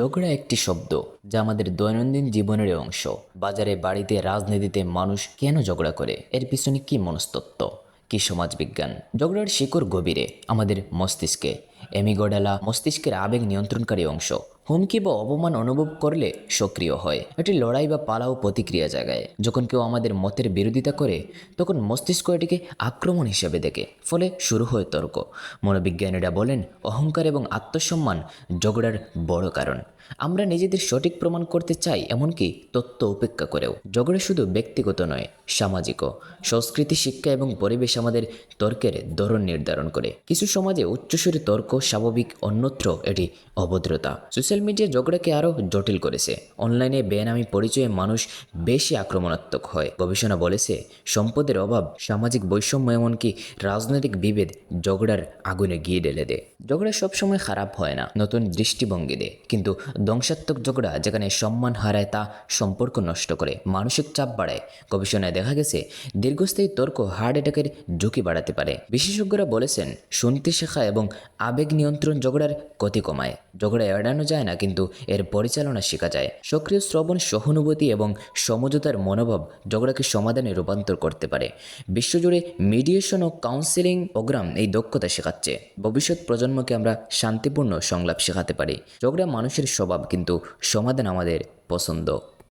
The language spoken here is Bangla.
ঝগড়া একটি শব্দ যা আমাদের দৈনন্দিন জীবনের অংশ। বাজারে, বাড়িতে, রাজনীতিতে মানুষ কেন ঝগড়া করে? এর পিছনে কি মনস্তত্ত্ব? কি সমাজবিজ্ঞান? ঝগড়ার শিকড় গভীরে আমাদের মস্তিষ্কে। এমিগোডালা মস্তিষ্কের আবেগ নিয়ন্ত্রণকারী অংশ। হুমকি বা অপমান অনুভব করলে সক্রিয় হয়। এটি লড়াই বা পালাও প্রতিক্রিয়া জাগায়। যখন কেউ আমাদের মতের বিরোধিতা করে, তখন মস্তিষ্ক এটিকে আক্রমণ হিসেবে দেখে, ফলে শুরু হয় তর্ক। মনোবিজ্ঞানীরা বলেন, অহংকার এবং আত্মসম্মান ঝগড়ার বড় কারণ। আমরা নিজেদের সঠিক প্রমাণ করতে চাই, এমনকি তত্ত্ব উপেক্ষা করেও। ঝগড়া শুধু ব্যক্তিগত নয়, সামাজিকও। সংস্কৃতি, শিক্ষা এবং পরিবেশ আমাদের তর্কের ধরন নির্ধারণ করে। কিছু সমাজে উচ্চস্বরে তর্ক, স্বাভাবিক অন্যত্র এটি অভদ্রতা। সোশ্যাল মিডিয়া ঝগড়াকে আরও জটিল করেছে। অনলাইনে বেনামি পরিচয়ে মানুষ বেশি আক্রমণাত্মক হয়। গবেষণা বলেছে, সম্পদের অভাব, সামাজিক বৈষম্য এমনকি রাজনৈতিক বিভেদ ঝগড়ার আগুনে গিয়ে ঢেলে দেয়। ঝগড়া সবসময় খারাপ হয় না, নতুন দৃষ্টিভঙ্গি দেয়। কিন্তু ধ্বংসাত্মক ঝগড়া যেখানে সম্মান হারায় তা সম্পর্ক নষ্ট করে, মানসিক চাপ বাড়ায়। গবেষণায় দেখা গেছে, দীর্ঘস্থায়ী তর্ক হার্ট অ্যাটাকের ঝুঁকি বাড়াতে পারে। বিশেষজ্ঞরা বলেছেন শুনতে শেখা এবং আবেগ নিয়ন্ত্রণ ঝগড়ার ক্ষতি কমায়। ঝগড়া এড়ানো যায় না, কিন্তু এর পরিচালনা শেখা যায়। সক্রিয় শ্রবণ, সহানুভূতি এবং সমঝোতার মনোভাব ঝগড়াকে সমাধানে রূপান্তর করতে পারে। বিশ্বজুড়ে মিডিয়েশন ও কাউন্সেলিং প্রোগ্রাম এই দক্ষতা শেখাচ্ছে। ভবিষ্যৎ প্রজন্মকে আমরা শান্তিপূর্ণ সংলাপ শেখাতে পারি। ঝগড়া মানুষের স্বভাব, কিন্তু সমাধান আমাদের পছন্দ।